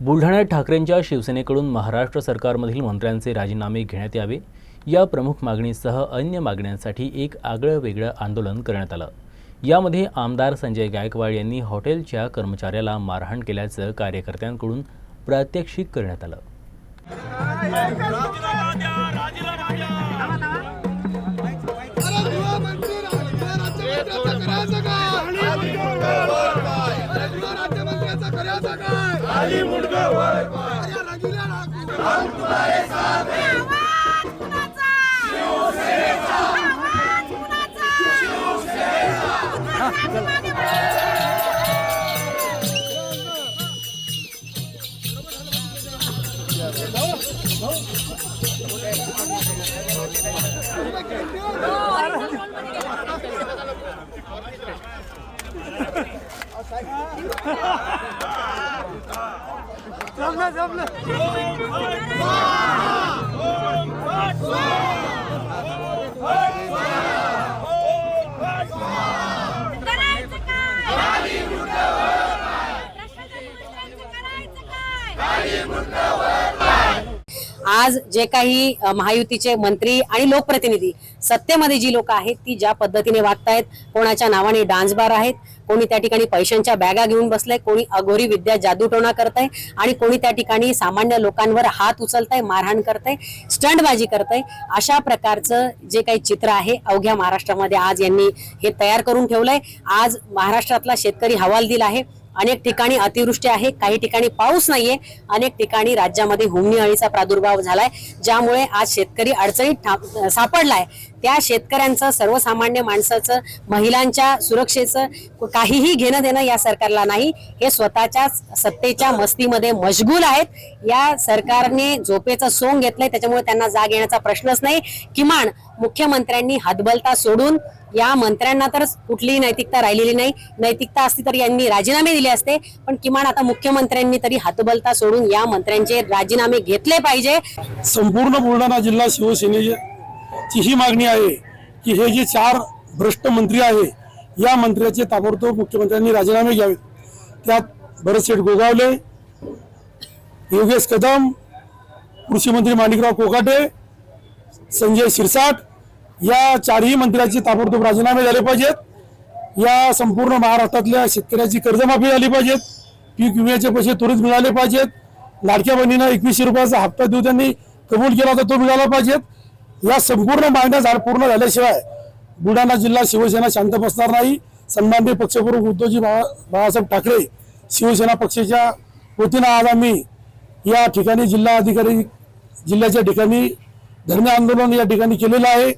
बुलढाण्यात ठाकरेंच्या शिवसेनेकडून महाराष्ट्र सरकारमधील मंत्र्यांचे राजीनामे घेण्यात यावे या प्रमुख मागणीसह अन्य मागण्यांसाठी एक आगळं वेगळं आंदोलन करण्यात आलं. यामध्ये आमदार संजय गायकवाड यांनी हॉटेलच्या कर्मचाऱ्याला मारहाण केल्याचं कार्यकर्त्यांकडून प्रात्यक्षिक करण्यात आलं. राजीनामा करायचं काय अरे रंगिल्या नागपूर करायचं काय भ्रष्टाचारी मंत्र्यांचं करायचं काय? आज जे काही महायुतीचे मंत्री आणि लोकप्रतिनिधी सत्तेमध्ये जी लोक आहेत ती ज्या पद्धतीने वागतायत कोणाच्या नावाने डान्स बार आहेत कोणी त्या ठिकाणी पैशांच्या बॅगा घेऊन बसलाय कोणी अघोरी विद्या जादूटोणा करताय आणि कोणी त्या ठिकाणी सामान्य लोकांवर हात उचलताय मारहाण करताय स्टंटबाजी आहे अशा प्रकारचं जे काही चित्र आहे अवघ्या महाराष्ट्रामध्ये आज यांनी हे तयार करून ठेवलंय. आज महाराष्ट्रातला शेतकरी हवाल दिला आहे. अनेक ठिकाणी अतिवृष्टी आहे काही ठिकाणी पाऊस नाहीये अनेक ठिकाणी राज्यामध्ये हुमणी अळीचा प्रादुर्भाव झालाय ज्यामुळे आज शेतकरी अडचणीत ठा- सापडलाय. त्या शेतकऱ्यांचं सर्वसामान्य माणसाचं महिलांच्या सुरक्षेचं काहीही घेणं देणं या सरकारला नाही. हे स्वतःच्या सत्तेच्या मस्तीमध्ये मशगूल आहेत. या सरकारने झोपेचं सोंग घेतलंय त्याच्यामुळे त्यांना जाग येण्याचा प्रश्नच नाही. किमान मुख्यमंत्र्यांनी हतबलता सोडून या मंत्र्यांना तर कुठलीही नैतिकता राहिलेली नाही. नैतिकता असती तर यांनी राजीनामे दिले असते. पण किमान आता मुख्यमंत्र्यांनी तरी हातबलता सोडून या मंत्र्यांचे राजीनामे घेतले पाहिजे. संपूर्ण बुलढाणा जिल्हा शिवसेनेची ही मागणी आहे की हे जे चार भ्रष्ट मंत्री आहे या मंत्र्याचे ताबडतोब मुख्यमंत्र्यांनी राजीनामे घ्यावेत. त्यात भरतशेठ गोगावले योगेश कदम कृषी मंत्री माणिकराव कोकाटे संजय शिरसाट या चारही मंत्र्याचे ताबडतोब राजीनामे झाले पाहिजेत. या संपूर्ण महाराष्ट्रातल्या शेतकऱ्याची कर्जमाफी झाली पाहिजेत. पीक विम्याचे पैसे त्वरित मिळाले पाहिजेत. लाडक्या बहिणीनं एकवीसशे रुपयाचा हप्ता देऊ त्यांनी कबूल केला होता तो मिळाला पाहिजेत. या संपूर्ण मागण्या झाड पूर्ण झाल्याशिवाय बुलढाणा जिल्हा शिवसेना शांत बसणार नाही. सन्माननीय पक्षप्रमुख उद्धवजी बाळा बाळासाहेब ठाकरे शिवसेना पक्षाच्या वतीनं आज आम्ही या ठिकाणी जिल्हा अधिकारी जिल्ह्याच्या ठिकाणी धरणे आंदोलन या ठिकाणी केलेलं आहे.